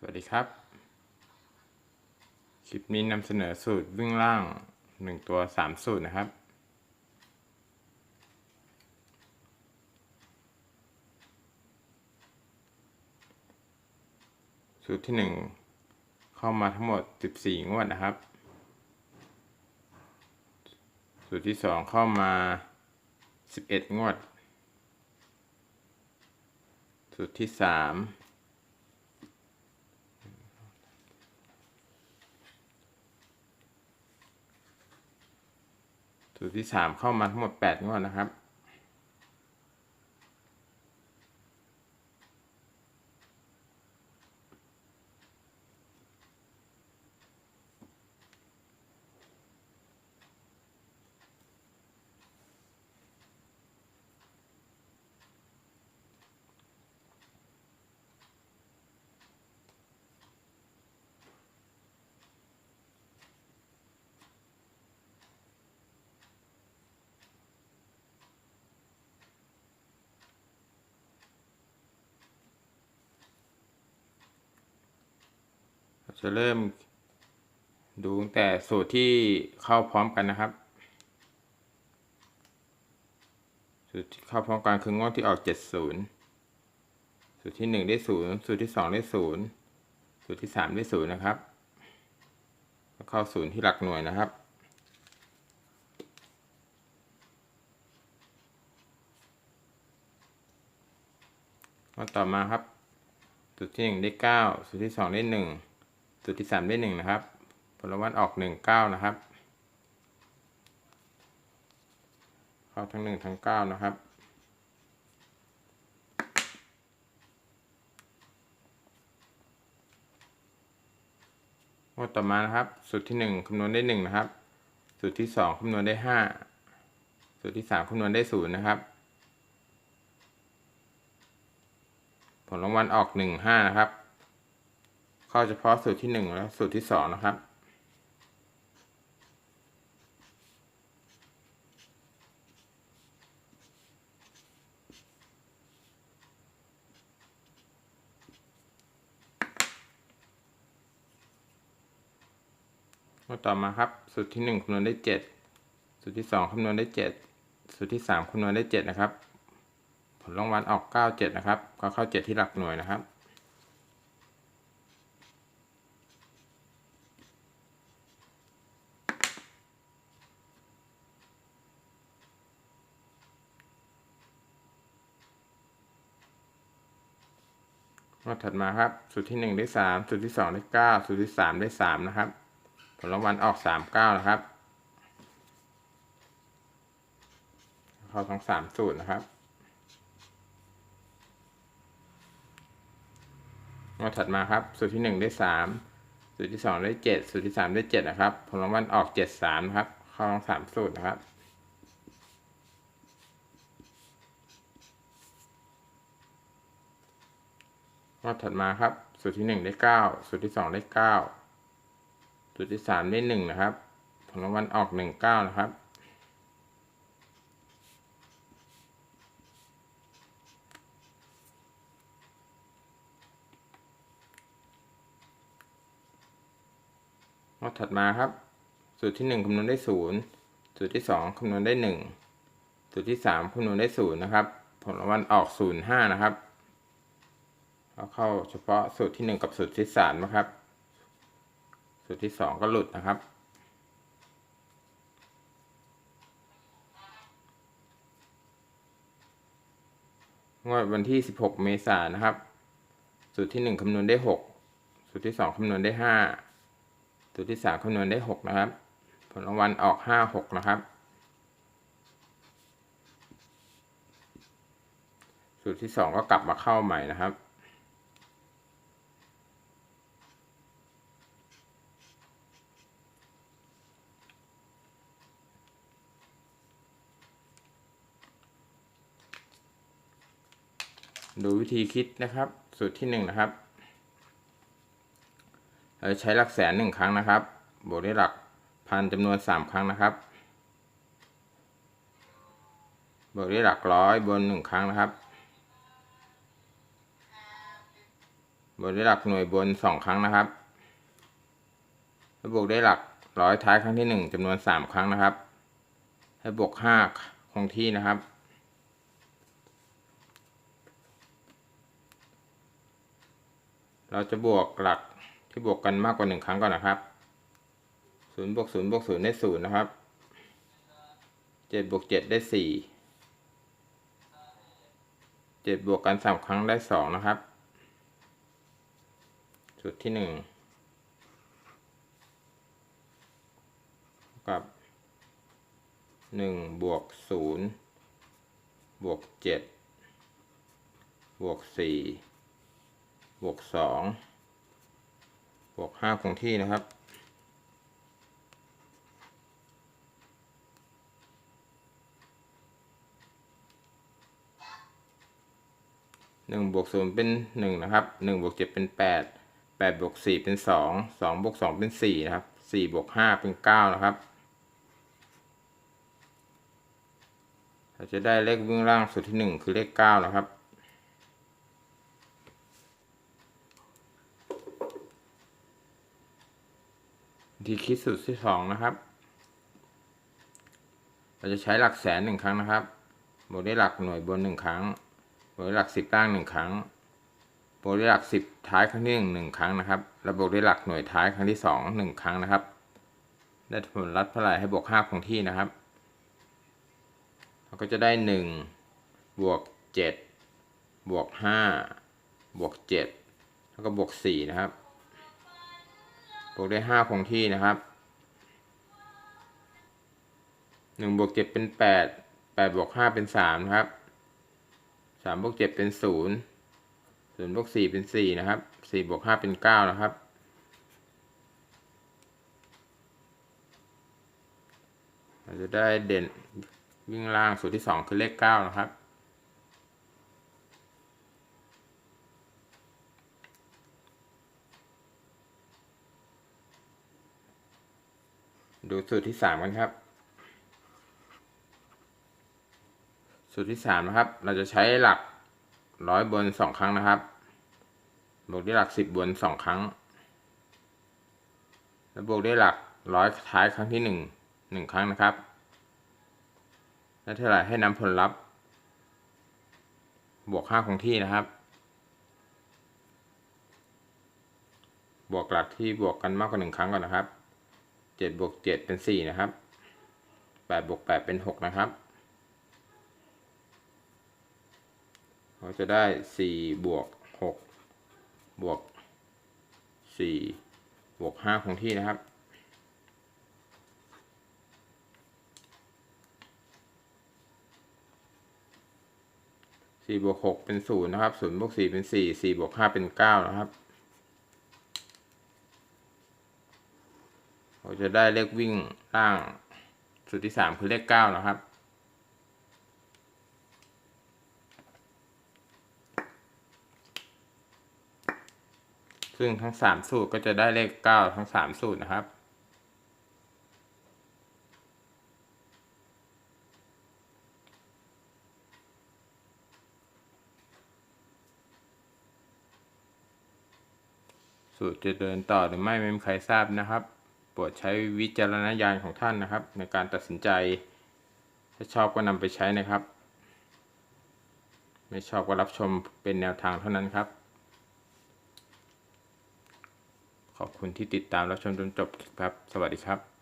สวัสดีครับ คลิปนี้นำเสนอสูตรวิ่งล่าง 1 ตัว 3 สูตรนะครับ สูตรที่ 1 เข้ามาทั้งหมด 14 งวดนะครับ สูตรที่ 2 เข้ามา 11 งวด สูตรที่ 3 สูตรที่สามเข้ามาทั้งหมดแปดงวดนะครับ จะเริ่มดูตั้งแต่สูตรที่เข้าพร้อมกันนะครับ สูตรที่เข้าพร้อมกันคืองวดที่ออกเจ็ดศูนย์สูตรที่หนึ่งได้ศูนย์สูตรที่สองได้ศูนย์สูตรที่สามได้ศูนย์นะครับ แล้วเข้าศูนย์ที่หลักหน่วยนะครับก็ต่อมาครับ สูตรที่หนึ่งได้เก้าสูตรที่สองได้หนึ่ง สูตรที่สามได้หนึ่งนะครับ ผลวัตออกหนึ่งเก้านะครับ เข้าทั้งหนึ่งทั้งเก้านะครับ งวดต่อมานะครับ สูตรที่หนึ่งคำนวณได้หนึ่งนะครับ สูตรที่สองคำนวณได้ห้าสูตรที่สามคำนวณได้ศูนย์นะครับผลรางวัลออกหนึ่งห้านะครับ เข้าเฉพาะสูตรที่หนึ่งและสูตรที่สองนะครับก็ต่อมาครับ สูตรที่หนึ่งคำนวณได้เจ็ดสูตรที่สองคำนวณได้เจ็ดสูตรที่สามคำนวณได้เจ็ดนะครับ ผลรางวัลออกเก้าเจ็ดนะครับ ก็เข้าเจ็ดที่หลักหน่วยนะครับ งวดถัดมาครับ สูตรที่หนึ่งได้สามสูตรที่สองได้เก้าสูตรที่สามได้สามนะครับ ผลรางวัลออกสามเก้านะครับ เข้าทั้งสามสูตรนะครับงวดถัดมาครับ สูตรที่หนึ่งได้สามสูตรที่สองได้เจ็ดสูตรที่สามได้เจ็ดนะครับ ผลรางวัลออกเจ็ดสามนะครับ เข้าทั้งสามสูตรนะครับ งวดถัดมาครับ สูตรที่หนึ่งได้เก้าสูตรที่สองได้เก้าสูตรที่สามได้หนึ่งนะครับ ผลรางวัลออกหนึ่งเก้านะครับงวดถัดมาครับ สูตรที่หนึ่งคำนวณได้ศูนย์สูตรที่สองคำนวณได้หนึ่งสูตรที่สามคำนวณได้ศูนย์นะครับ ผลรางวัลออกศูนย์ห้านะครับ เอาเข้าเฉพาะสูตรที่หนึ่งกับสูตรที่สามนะครับ สูตรที่สองก็หลุดนะครับ งวดวันที่สิบหกเมษายนนะครับ สูตรที่หนึ่งคำนวณได้หกสูตรที่สองคำนวณได้ห้าสูตรที่สามคำนวณได้หกนะครับ ผลรางวัลออกห้าหกนะครับสูตรที่สองก็กลับมาเข้าใหม่นะครับ ดูวิธีคิดนะครับ สูตรที่หนึ่งนะครับเราใช้หลักแสนหนึ่งครั้งนะครับ บวกด้วยหลักพันจำนวนสามครั้งนะครับ บวกด้วยหลักร้อยบนหนึ่งครั้งนะครับ บวกด้วยหลักหน่วยบนสองครั้งนะครับให้บวกด้วยหลักร้อยท้ายครั้งที่หนึ่งจำนวนสามครั้งนะครับ ให้บวกห้าคงที่นะครับ เราจะบวกหลักที่บวกกันมากกว่าหนึ่งครั้งก่อนนะครับศูนย์บวกศูนย์บวกศูนย์ได้ศูนย์นะครับเจ็ดบวกเจ็ดได้สี่เจ็ดบวกกันสามครั้งได้สองนะครับ จุดที่หนึ่งกับหนึ่งบวกศูนย์บวกเจ็ดบวกสี่ บวกสองบวกห้าคงที่นะครับ หนึ่งบวกศูนย์เป็นหนึ่งนะครับหนึ่งบวกเจ็ดเป็นแปดแปดบวกสี่เป็นสองสองบวกสองเป็นสี่นะครับสี่บวกห้าเป็นเก้านะครับเราจะได้เลขวิ่งล่างสุดที่หนึ่งคือเลขเก้านะครับ ทีคิดสูตรที่สองนะครับ เราจะใช้หลักแสนหนึ่งครั้งนะครับ บวกด้วยหลักหน่วยบนหนึ่งครั้ง บวกด้วยหลักสิบล่างหนึ่งครั้ง บวกด้วยหลักสิบท้ายครั้งที่หนึ่งหนึ่งครั้งนะครับ แล้วบวกด้วยหลักหน่วยท้ายครั้งที่สองหนึ่งครั้งนะครับ ได้ผลลัพธ์เท่าไหร่ให้บวกห้าคงที่นะครับ เราก็จะได้หนึ่งบวกเจ็ดบวกห้าบวกเจ็ดแล้วก็บวกสี่นะครับ วกได้ห้าคงที่นะครับหนึ่งบวกเจ็ดเป็นแปดแปดบวกห้าเป็นสามนะครับสามบวกเจ็ดเป็นศูนย์ศูนย์บวกสี่เป็นสี่นะครับสี่บวกห้าเป็นเก้านะครับเราจะได้เด่นวิ่งล่างสูตรที่สองคือเลขเก้านะครับ ดูสูตรที่สามกันครับ สูตรที่สามนะครับ เราจะใช้หลักร้อยบนสองครั้งนะครับบวกด้วยหลักสิบบนสองครั้ง แล้วบวกด้วยหลักร้อยท้ายครั้งที่หนึ่งหนึ่งครั้งนะครับ และเท่าไหร่ให้นำผลลัพธ์ บวกค่าคงที่นะครับ บวกหลักที่บวกกันมากกว่าหนึ่งครั้งก่อนนะครับ เจ็ดบวกเจ็ดเป็นสี่นะครับแปดบวกแปดเป็นหกนะครับเราจะได้สี่บวกหกบวกสี่บวกห้าคงที่นะครับสี่บวกหกเป็นศูนย์นะครับศูนย์บวกสี่เป็นสี่สี่บวกห้าเป็นเก้านะครับ เราจะได้เลขวิ่งล่างสูตรที่สามคือเลขเก้านะครับ ซึ่งทั้งสามสูตรก็จะได้เลขเก้าทั้งสามสูตรนะครับสูตรจะเดินต่อหรือไม่ไม่มีใครทราบนะครับ ปรดใช้วิจารณญาณของท่านนะครับ ในการตัดสินใจ ถ้าชอบก็นำไปใช้นะครับ ไม่ชอบก็รับชมเป็นแนวทางเท่านั้นครับ ขอบคุณที่ติดตามรับชมจนจบครับ สวัสดีครับ